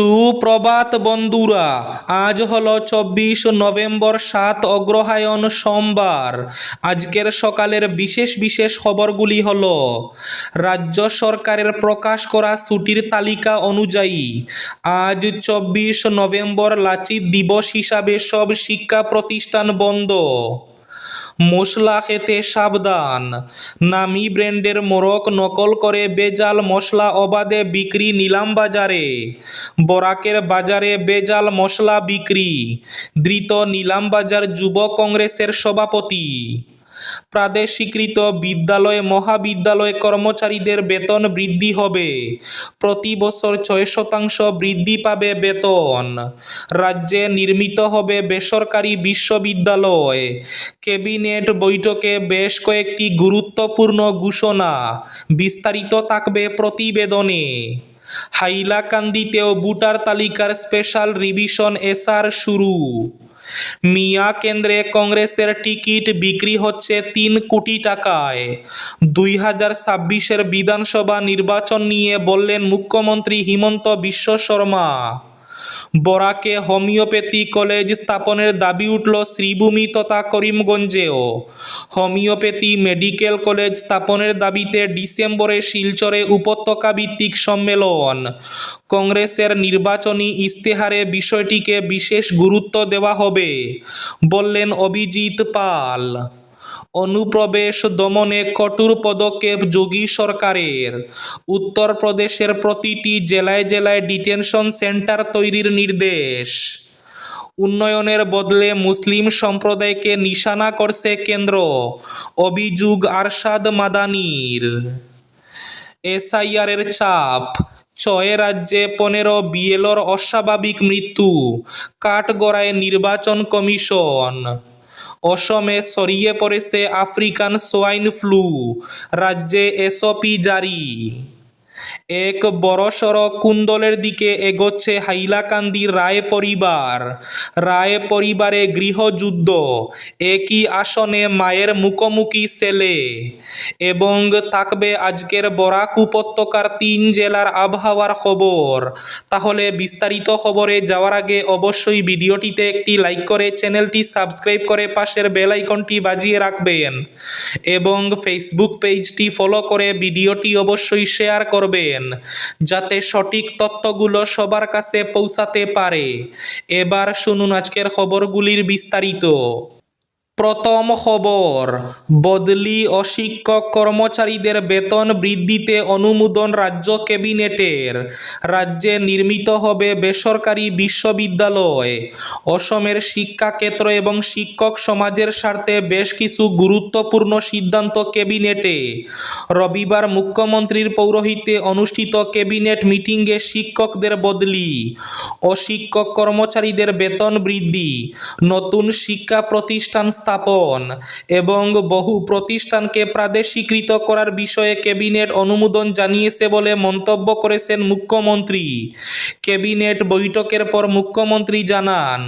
সুপ্রভাত বন্ধুরা, আজ হলো চব্বিশ নভেম্বর সাত অগ্রহায়ণ সোমবার। আজকের সকালের বিশেষ বিশেষ খবরগুলি হল, রাজ্য সরকারের প্রকাশ করা ছুটির তালিকা অনুযায়ী, আজ চব্বিশ নভেম্বর লাচিত দিবস হিসাবে সব শিক্ষা প্রতিষ্ঠান বন্ধ। মশলা খেতে সাবধান। নামি ব্র্যান্ডের মোরক নকল করে বেজাল মশলা অবাধে বিক্রি নিলাম বাজারে। বরাকের বাজারে বেজাল মশলা বিক্রি। ধৃত নিলাম বাজার যুব কংগ্রেসের সভাপতি। প্রাদেশিকৃত বিদ্যালয়, মহাবিদ্যালয় কর্মচারীদের বেতন বৃদ্ধি হবে। প্রতি বছর ছয় শতাংশ বৃদ্ধি পাবে বেতন। রাজ্যে নির্মিত হবে বেসরকারি বিশ্ববিদ্যালয়। ক্যাবিনেট বৈঠকে বেশ কয়েকটি গুরুত্বপূর্ণ ঘোষণা বিস্তারিত থাকবে প্রতিবেদনে। হাইলাকান্দিতেও ভোটার তালিকার স্পেশাল রিভিশন এসআর শুরু। মিয়া কেন্দ্রে কংগ্রেসের টিকিট বিক্রি হচ্ছে তিন কোটি টাকায়। দুই হাজার ছাব্বিশের বিধানসভা নির্বাচন নিয়ে বললেন মুখ্যমন্ত্রী হিমন্ত বিশ্ব শর্মা। বরাকে হোমিওপ্যাথি কলেজ স্থাপনের দাবি উঠল শ্রীভূমি তথা করিমগঞ্জেও। হোমিওপ্যাথি মেডিকেল কলেজ স্থাপনের দাবিতে ডিসেম্বরে শিলচরে উপত্যকা ভিত্তিক সম্মেলন। কংগ্রেসের নির্বাচনী ইস্তেহারে বিষয়টিকে বিশেষ গুরুত্ব দেওয়া হবে, বললেন অভিজিৎ পাল। অনুপ্রবেশ দমনে কঠোর পদক্ষেপ যোগী সরকারের। উত্তরপ্রদেশের প্রতিটি জেলায় জেলায় ডিটেনশন সেন্টার তৈরির নির্দেশ। উন্নয়নের বদলে মুসলিম সম্প্রদায়কে নিশানা করছে কেন্দ্র। অভিযোগ আরশাদ মাদানির। এসআইআরের চাপ, ছয় রাজ্যে পনেরো বিএলর অস্বাভাবিক মৃত্যু, কাঠগড়ায় নির্বাচন কমিশন। অসমে ছড়িয়ে পড়েছে আফ্রিকান সোয়াইন ফ্লু। রাজ্যে এসওপি জারি। এক বড়সড় কুন্দলের দিকে এগোচ্ছে হাইলাকান্দি রায় পরিবার। রায় পরিবারে গৃহযুদ্ধ, একই আসনে মায়ের মুখোমুখি ছেলে এবং থাকবে আজকের বরাক উপত্যকার তিন জেলার আবহাওয়ার খবর। তাহলে বিস্তারিত খবরে যাওয়ার আগে অবশ্যই ভিডিওটিতে একটি লাইক করে চ্যানেলটি সাবস্ক্রাইব করে পাশের বেল আইকনটি বাজিয়ে রাখবেন। এবং ফেসবুক পেজটি ফলো করে ভিডিওটি অবশ্যই শেয়ার করবেন। যাতে সঠিক তথ্যগুলো সবার কাছে পৌঁছাতে পারে। এবার শুনুন আজকের খবরগুলির বিস্তারিত। প্রথম খবর, বদলি অশিক্ষক কর্মচারীদের বেতন বৃদ্ধিতে অনুমোদন রাজ্য ক্যাবিনেটের। রাজ্যে নির্মিত হবে বেসরকারি বিশ্ববিদ্যালয়। অসমের শিক্ষাক্ষেত্র এবং শিক্ষক সমাজের স্বার্থে বেশ কিছু গুরুত্বপূর্ণ সিদ্ধান্ত ক্যাবিনেটে। রবিবার মুখ্যমন্ত্রীর পৌরোহিত্যে অনুষ্ঠিত ক্যাবিনেট মিটিংয়ে শিক্ষকদের বদলি অশিক্ষক কর্মচারীদের বেতন বৃদ্ধি, নতুন শিক্ষা প্রতিষ্ঠান স্থাপন এবং বহু প্রতিষ্ঠানকে প্রাদেশিকৃত করার বিষয়ে ক্যাবিনেট অনুমোদন জানিয়েছে বলে মন্তব্য করেছেন মুখ্যমন্ত্রী। ক্যাবিনেট বৈঠকের পর মুখ্যমন্ত্রী জানান,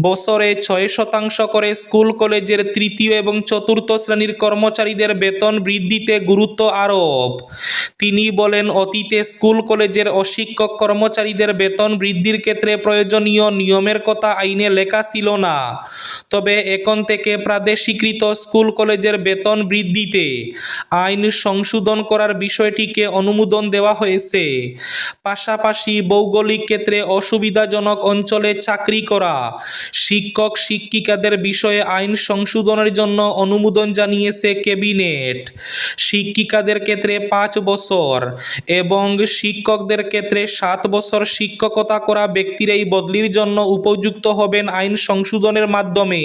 বছরে ছয় শতাংশ করে স্কুল, কলেজের তৃতীয় এবং চতুর্থ শ্রেণির কর্মচারীদের বেতন বৃদ্ধিতে গুরুত্ব আরোপ। তিনি বলেন, অতীতে স্কুল, কলেজের অশিক্ষক কর্মচারীদের বেতন বৃদ্ধির ক্ষেত্রে প্রয়োজনীয় নিয়মের কথা আইনে লেখা ছিল না। তবে এখন থেকে প্রাদেশিকৃত স্কুল, কলেজের বেতন বৃদ্ধিতে আইন সংশোধন করার বিষয়টিকে অনুমোদন দেওয়া হয়েছে। পাশাপাশি ভৌগোলিক ক্ষেত্রে অসুবিধাজনক অঞ্চলে চাকরি করা, শিক্ষক, শিক্ষিকাদের বিষয়ে আইন সংশোধনের জন্য অনুমোদন জানিয়েছে ক্যাবিনেট শিক্ষিকাদের ক্ষেত্রে পাঁচ বছর এবং শিক্ষকদের ক্ষেত্রে সাত বছর শিক্ষকতা করা ব্যক্তির এই বদলির জন্য উপযুক্ত হবেন আইন সংশোধনের মাধ্যমে।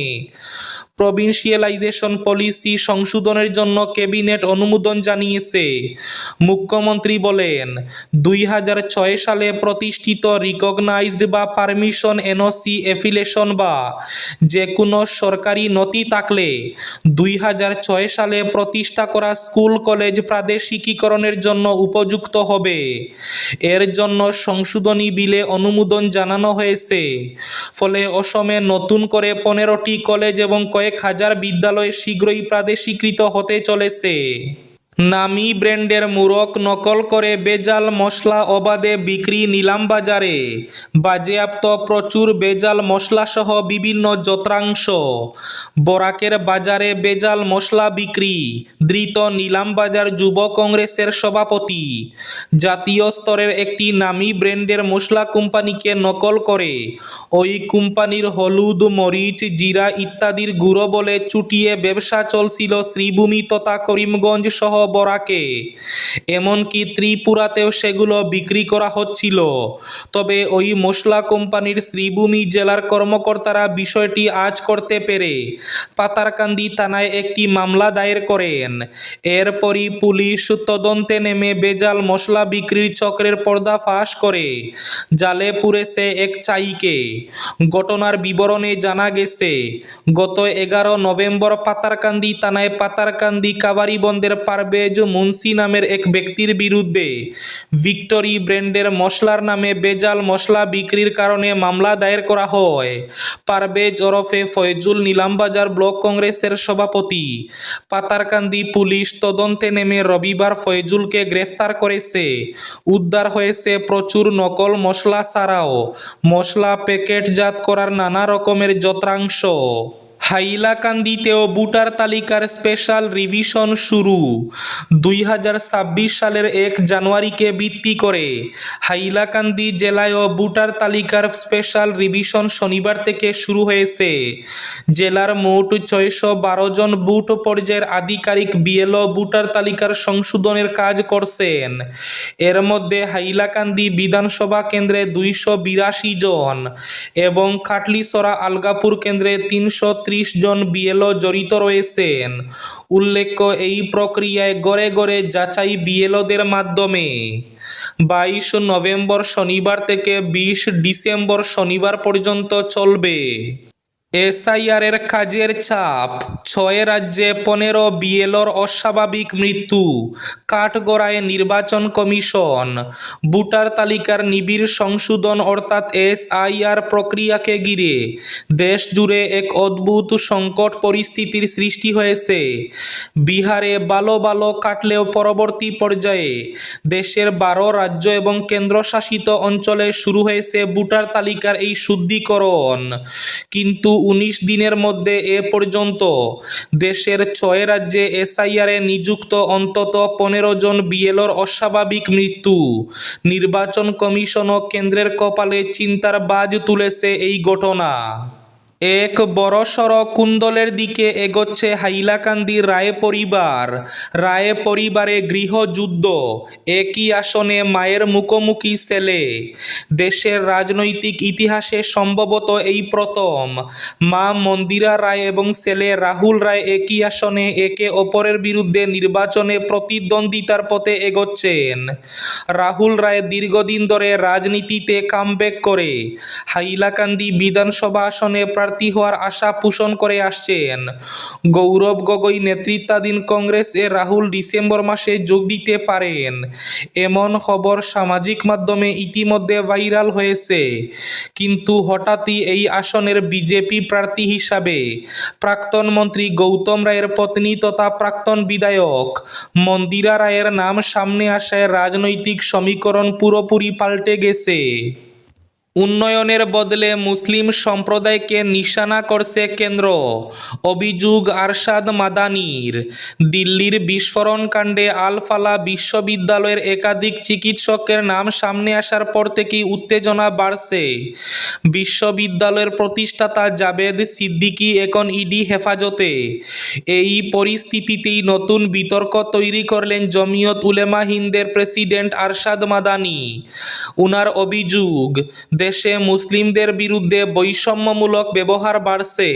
প্রভিন্সিয়ালাইজেশন পলিসি সংশোধনের জন্য ক্যাবিনেট অনুমোদন জানিয়েছে। মুখ্যমন্ত্রী বলেন, দুই হাজার ছয় সালে প্রতিষ্ঠিত রিকগনাইজড বা পারমিশন এনওসি এফিলেশন বা যে কোনো সরকারি নথি থাকলে দুই হাজার ছয় সালে প্রতিষ্ঠা করা স্কুল, কলেজ প্রাদেশিকীকরণের জন্য উপযুক্ত হবে। এর জন্য সংশোধনী বিলে অনুমোদন জানানো হয়েছে। ফলে অসমে নতুন করে পনেরোটি কলেজ এবং কয়েক হাজার বিদ্যালয় শীঘ্রই প্রাদেশিকৃত হতে চলেছে। নামি ব্র্যান্ডের মুরক নকল করে বেজাল মশলা অবাধে বিক্রি নিলাম বাজারে। বাজেয়াপ্ত প্রচুর বেজাল মশলাসহ বিভিন্ন যত্রাংশ। বরাকের বাজারে বেজাল মশলা বিক্রি, ধৃত নিলামবাজার যুব কংগ্রেসের সভাপতি। জাতীয় স্তরের একটি নামি ব্র্যান্ডের মশলা কোম্পানিকে নকল করে। ওই কোম্পানির হলুদ, মরিচ, জিরা ইত্যাদির গুঁড়ো বলে চুটিয়ে ব্যবসা চলছিল শ্রীভূমি তথা করিমগঞ্জ সহ বরাকে। এমনকি ত্রিপুরাতেও সেগুলো বিক্রি করা হচ্ছিল। তবে ওই মশলা কোম্পানির শ্রীভূমি জেলার কর্মকর্তারা বিষয়টি আজ করতে পেরে পাতারকান্দি থানায় একটি মামলা দায়ের করেন। এরপরই পুলিশ তদন্তে নেমে বেজাল মশলা বিক্রির চক্রের পর্দা ফাঁস করে। জালে পুড়েছে এক চাইকে। ঘটনার বিবরণে জানা গেছে, গত এগারো নভেম্বর পাতারকান্দি থানায় পাতারকান্দি কাবারিবন্দের পারভেজ মুন্সি নামের এক ব্যক্তির বিরুদ্ধে। ভিক্টোরি ব্র্যান্ডের মশলার নামে বেজাল মশলা বিক্রির কারণে মামলা দায়ের করা হয়। পারভেজ ওরফে ফয়জুল নিলামবাজার ব্লক কংগ্রেসের সভাপতি। পাতারকান্দি পুলিশ তদন্তে নেমে রবিবার ফয়জুলকে গ্রেফতার করেছে। উদ্ধার হয়েছে প্রচুর নকল মশলা ছাড়াও মশলা প্যাকেটজাত করার নানা রকমের যন্ত্রাংশ হাইলাকান্দিতেও ভোটার তালিকার স্পেশাল রিভিশন শুরু। দুই হাজার ছাব্বিশ সালের এক জানুয়ারিকে ভিত্তি করে হাইলাকান্দি জেলায়ও ভোটার তালিকার স্পেশাল রিভিশন শনিবার থেকে শুরু হয়েছে। জেলার মোট ছয়শো বারো জন বুট পর্যায়ের আধিকারিক বিএলও ভোটার তালিকার সংশোধনের কাজ করছেন। এর মধ্যে হাইলাকান্দি বিধানসভা কেন্দ্রে দুইশো বিরাশি জন এবং খাটলিসরা আলগাপুর কেন্দ্রে তিনশো ত্রিশ জন বিএলও জড়িত রয়েছেন। উল্লেখ্য, এই প্রক্রিয়ায় গড়ে গড়ে যাচাই বিএলওদের মাধ্যমে। বাইশ নভেম্বর শনিবার থেকে বিশ ডিসেম্বর শনিবার পর্যন্ত চলবে। এসআইআর এর কাজের চাপ। ছয় রাজ্যে পনেরো বিএলওর অস্বাভাবিক মৃত্যু। কাঠগড়ায় নির্বাচন কমিশন। ভোটার তালিকার নিবিড় সংশোধন অর্থাৎ এসআইআর প্রক্রিয়াকে ঘিরে। দেশ জুড়ে এক অদ্ভুত সংকট পরিস্থিতির সৃষ্টি হয়েছে। বিহারে বালো বালো কাটলেও পরবর্তী পর্যায়ে দেশের বারো রাজ্য এবং কেন্দ্রশাসিত অঞ্চলে শুরু হয়েছে ভোটার তালিকার এই শুদ্ধিকরণ। কিন্তু উনিশ দিনের মধ্যে এ পর্যন্ত দেশের ছয় রাজ্যে এসআইআরে নিযুক্ত অন্তত পনেরো জন বিএলর অস্বাভাবিক মৃত্যু। নির্বাচন কমিশন ও কেন্দ্রের কপালে চিন্তার বাজ তুলেছে এই ঘটনা। এক বড়সড় কুন্দলের দিকে এগোচ্ছে হাইলাকান্দি রায় পরিবার। রায় পরিবারে গৃহযুদ্ধ একই আসনে মায়ের মুখোমুখি ছেলে দেশের রাজনৈতিক ইতিহাসে সম্ভবত এই প্রথম। মা মন্দিরা রায় এবং ছেলে রাহুল রায় একই আসনে একে অপরের বিরুদ্ধে নির্বাচনে প্রতিদ্বন্দ্বিতার পথে এগোচ্ছেন। রাহুল রায় দীর্ঘদিন ধরে রাজনীতিতে কামব্যাক করে। হাইলাকান্দি বিধানসভা আসনে প্রার্থী হওয়ার আশা পোষণ করে আসছেন। গৌরব গগৈ নেতৃত্বাধীন কংগ্রেসে রাহুল ডিসেম্বর মাসে যোগ দিতে পারেন। এমন খবর সামাজিক মাধ্যমে ইতিমধ্যে ভাইরাল হয়েছে। কিন্তু হঠাৎই এই আসনের বিজেপি প্রার্থী হিসাবে প্রাক্তন মন্ত্রী গৌতম রায়ের পত্নী তথা প্রাক্তন বিধায়ক মন্দিরা রায়ের নাম সামনে আসায় রাজনৈতিক সমীকরণ পুরোপুরি পাল্টে গেছে। উন্নয়নের বদলে মুসলিম সম্প্রদায়কে নিশানা করছে কেন্দ্র। অভিযোগ আরশাদ মাদানির। দিল্লির বিস্ফোরণ কাণ্ডে আলফালা বিশ্ববিদ্যালয়ের একাধিক চিকিৎসকের নাম সামনে আসার পর থেকেই উত্তেজনা বাড়ছে। বিশ্ববিদ্যালয়ের প্রতিষ্ঠাতা জাবেদ সিদ্দিকী এখন ইডি হেফাজতে। এই পরিস্থিতিতেই নতুন বিতর্ক তৈরি করলেন জমিয়ত উলেমা হিন্দের প্রেসিডেন্ট আরশাদ মাদানি। উনার অভিযোগ দেশে মুসলিমদের বিরুদ্ধে বৈষম্যমূলক ব্যবহার বাড়ছে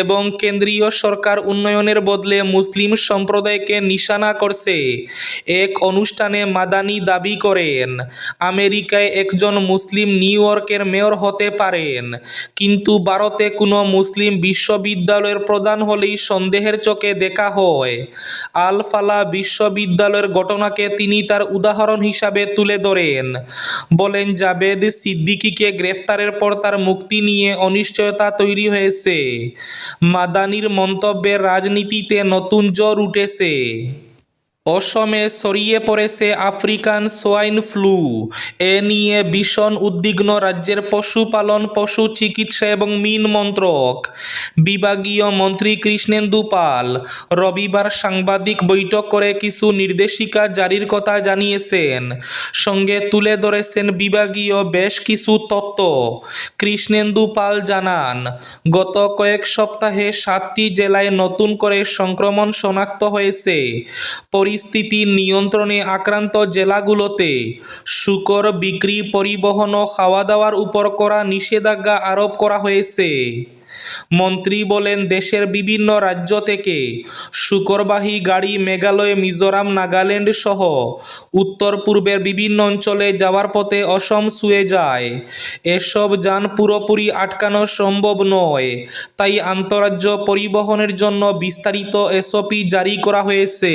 এবং কেন্দ্রীয় সরকার উন্নয়নের বদলে মুসলিম সম্প্রদায়কে নিশানা করছে। এক অনুষ্ঠানে মাদানি দাবি করেন, আমেরিকায় একজন মুসলিম নিউ ইয়র্কের মেয়র হতে পারেন, কিন্তু ভারতে কোনো মুসলিম বিশ্ববিদ্যালয়ের প্রধান হলেই সন্দেহের চোখে দেখা হয়। আল ফালা বিশ্ববিদ্যালয়ের ঘটনাকে তিনি তার উদাহরণ হিসাবে তুলে ধরেন। বলেন জাবেদ সিদ্দিকীকে গ্রেফতারের পর তার মুক্তি নিয়ে অনিশ্চয়তা তৈরি হয়েছে। মাদানির মন্তব্যের রাজনীতিতে নতুন জোর উঠেছে। অসমে ছড়িয়ে পড়েছে আফ্রিকান সোয়াইন ফ্লু। এ নিয়ে ভীষণ উদ্বিগ্ন রাজ্যের পশুপালন, পশু চিকিৎসা এবং মিন মন্ত্রক। বিভাগীয় মন্ত্রী কৃষ্ণেন্দু পাল রবিবার সাংবাদিক বৈঠক করে কিছু নির্দেশিকা জারির কথা জানিয়েছেন। সঙ্গে তুলে ধরেছেন বিভাগীয় বেশ কিছু তত্ত্ব। কৃষ্ণেন্দু পাল জানান, গত কয়েক সপ্তাহে সাতটি জেলায় নতুন করে সংক্রমণ শনাক্ত হয়েছে। পরিস্থিতি নিয়ন্ত্রণে আক্রান্ত জেলাগুলোতে শুকর বিক্রি, পরিবহন ও খাওয়া দাওয়ার উপর করা নিষেধাজ্ঞা আরোপ করা হয়েছে। মন্ত্রী বলেন, দেশের বিভিন্ন রাজ্য থেকে শুকরবাহী গাড়ি মেঘালয়, মিজোরাম, নাগাল্যান্ড সহ উত্তর পূর্বের বিভিন্ন অঞ্চলে যাওয়ার পথে অসম শুয়ে যায়। এসব যান পুরোপুরি আটকানো সম্ভব নয়। তাই আন্তরাজ্য পরিবহনের জন্য বিস্তারিত এসওপি জারি করা হয়েছে।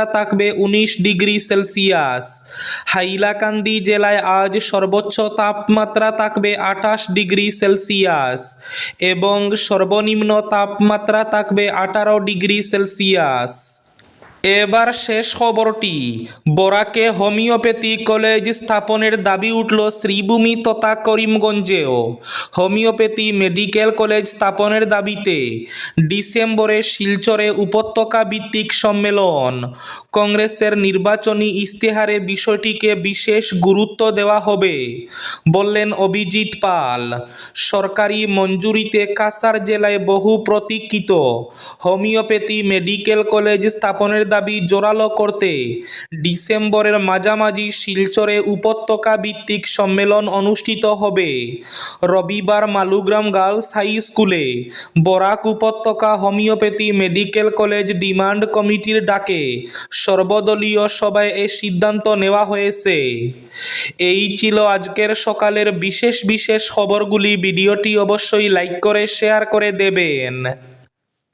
তাপমাত্রা থাকবে উনিশ ডিগ্রি সেলসিয়াস। হাইলাকান্দি জেলায় আজ সর্বোচ্চ তাপমাত্রা থাকবে আঠাশ ডিগ্রি সেলসিয়াস এবং সর্বনিম্ন তাপমাত্রা থাকবে আঠারো ডিগ্রি সেলসিয়াস। এবার শেষ খবরটি। বরাকে হোমিওপ্যাথি কলেজ স্থাপনের দাবি উঠল শ্রীভূমি তথা করিমগঞ্জেও। হোমিওপ্যাথি মেডিকেল কলেজ স্থাপনের দাবিতে ডিসেম্বরে শিলচরে উপত্যকা ভিত্তিক সম্মেলন। কংগ্রেসের নির্বাচনী ইশতেহারে বিষয়টিকে বিশেষ গুরুত্ব দেওয়া হবে, বললেন অভিজিৎ পাল। সরকারি মঞ্জুরিতে কাসার জেলায় বহু প্রতীক্ষিত। হোমিওপ্যাথি মেডিকেল কলেজ স্থাপনের দাবি জোরালো করতে। ডিসেম্বরের মাঝামাঝি শিলচরে উপত্যকা ভিত্তিক সম্মেলন অনুষ্ঠিত হবে। রবিবার মালুগ্রাম গার্লস হাই স্কুলে বরাক উপত্যকা হোমিওপ্যাথি মেডিকেল কলেজ ডিমান্ড কমিটির ডাকে সর্বদলীয় সভায় এ সিদ্ধান্ত নেওয়া হয়েছে। এই ছিল আজকের সকালের বিশেষ বিশেষ খবরগুলি। ভিডিওটি অবশ্যই লাইক করে, শেয়ার করে দেবেন।